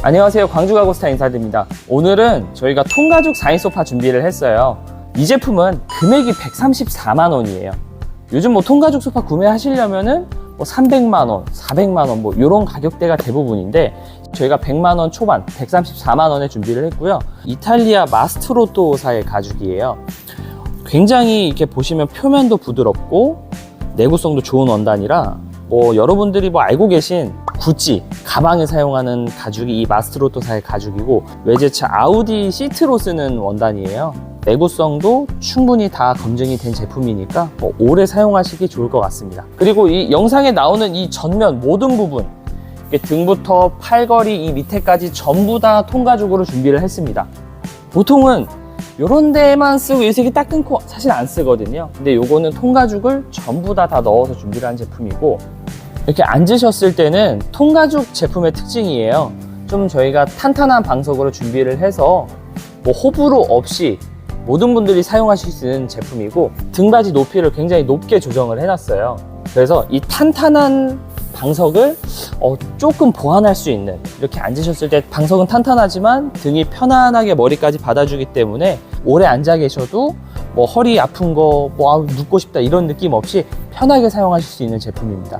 안녕하세요. 광주 가구스타 인사드립니다. 오늘은 저희가 통가죽 4인 소파 준비를 했어요. 이 제품은 금액이 134만 원이에요. 요즘 뭐 통가죽 소파 구매하시려면은 뭐 300만 원, 400만 원뭐 이런 가격대가 대부분인데 저희가 100만 원 초반, 134만 원에 준비를 했고요. 이탈리아 마스트로토사의 가죽이에요. 굉장히 이렇게 보시면 표면도 부드럽고 내구성도 좋은 원단이라 뭐 여러분들이 뭐 알고 계신 구찌 가방에 사용하는 가죽이 이 마스트로토사의 가죽이고 외제차 아우디 시트로 쓰는 원단이에요. 내구성도 충분히 다 검증이 된 제품이니까 뭐 오래 사용하시기 좋을 것 같습니다. 그리고 이 영상에 나오는 이 전면 모든 부분 등부터 팔걸이 이 밑에까지 전부 다 통가죽으로 준비를 했습니다. 보통은 요런 데만 쓰고 이 색이 딱 끊고 사실 안 쓰거든요. 근데 요거는 통가죽을 전부 다 다 넣어서 준비를 한 제품이고 이렇게 앉으셨을 때는 통가죽 제품의 특징이에요. 좀 저희가 탄탄한 방석으로 준비를 해서 뭐 호불호 없이 모든 분들이 사용하실 수 있는 제품이고 등받이 높이를 굉장히 높게 조정을 해놨어요. 그래서 이 탄탄한 방석을 어, 조금 보완할 수 있는 이렇게 앉으셨을 때 방석은 탄탄하지만 등이 편안하게 머리까지 받아주기 때문에 오래 앉아 계셔도 뭐 허리 아픈 거뭐 눕고 싶다 이런 느낌 없이 편하게 사용하실 수 있는 제품입니다.